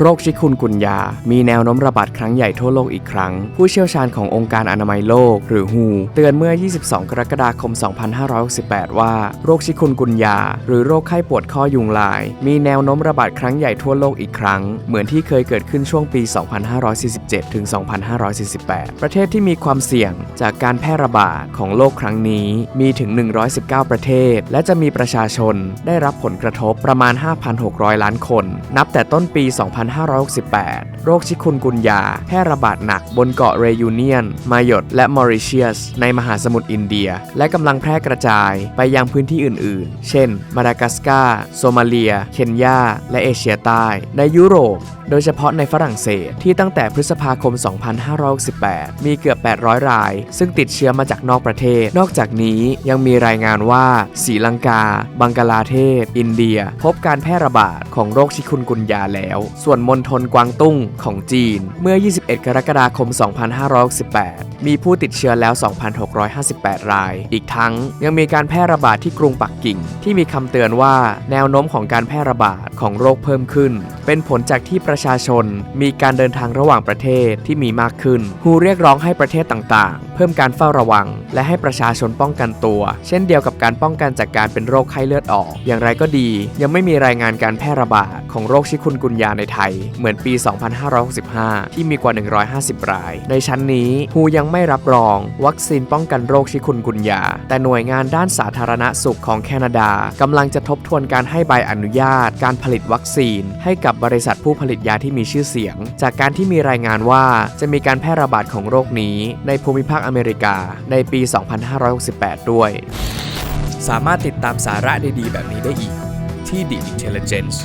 โรคชิคุนกุนยา มีแนวโน้มระบาดครั้งใหญ่ทั่วโลกอีกครั้ง ผู้เชี่ยวชาญขององค์การอนามัยโลก หรือ WHO เตือนเมื่อ 22 กรกฎาคม 2568 ว่า โรคชิคุนกุนยา หรือโรคไข้ปวดข้อยุงลาย มีแนวโน้มระบาดครั้งใหญ่ทั่วโลกอีกครั้ง เหมือนที่เคยเกิดขึ้นช่วงปี 2547 ถึง 2548 ประเทศที่มีความเสี่ยงจากการแพร่ระบาดของโรคครั้งนี้มีถึง 119 ประเทศ และจะมีประชาชนได้รับผลกระทบประมาณ 5,600 ล้านคน นับแต่ต้นปี 2 2568 โรคชิคุนกุนยาแพร่ระบาดหนักบนเกาะเรยูเนียน มายอตและมอริเชียส ในมหาสมุทรอินเดีย และกำลังแพร่กระจายไปยังพื้นที่อื่นๆ เช่น มาดากัสการ์ โซมาเลีย เคนยา และเอเชียใต้ ในยุโรปโดยเฉพาะในฝรั่งเศสที่ตั้งแต่พฤษภาคม 2568 มีเกือบ 800 ราย ซึ่งติดเชื้อมาจากนอกประเทศ นอกจากนี้ยังมีรายงานว่าศรีลังกา บังกลาเทศ อินเดีย พบการแพร่ระบาดของโรคชิคุนกุนยาแล้ว ส่วนมณฑลกวางตุ้งของจีน เมื่อ 21 กรกฎาคม 2568 มีผู้ติดเชื้อแล้ว 2,658 ราย อีกทั้งยังมีการแพร่ระบาดที่กรุงปักกิ่ง ที่มีคำเตือนว่าแนวโน้มของการแพร่ระบาดของโรคเพิ่มขึ้น เป็นผลจากที่ประชาชนมีการเดินทางระหว่างประเทศที่มีมากขึ้นฮูเรียกร้องให้ประเทศต่างๆ เพิ่มการเฝ้าระวัง และให้ประชาชนป้องกันตัว เช่นเดียวกับการป้องกันจากการเป็นโรคไข้เลือดออก อย่างไรก็ดี ยังไม่มีรายงานการแพร่ระบาดของโรคชิคุนกุนยาในไทยเหมือนปี 2565 ที่มีกว่า 150 ราย ในชั้นนี้ฮูยังไม่รับรอง วัคซีนป้องกันโรคชิคุนกุนยา แต่หน่วยงานด้านสาธารณสุขของแคนาดากำลังจะทบทวนการให้ใบอนุญาต การผลิตวัคซีน ให้กับบริษัทผู้ผลิตยาที่มีชื่อเสียง จากการที่มีรายงานว่าจะมีการแพร่ระบาดของโรคนี้ ในภูมิภาคอเมริกาในปี 2568 ด้วย สามารถติดตามสาระดีๆ แบบนี้ได้อีกที่ The Intelligence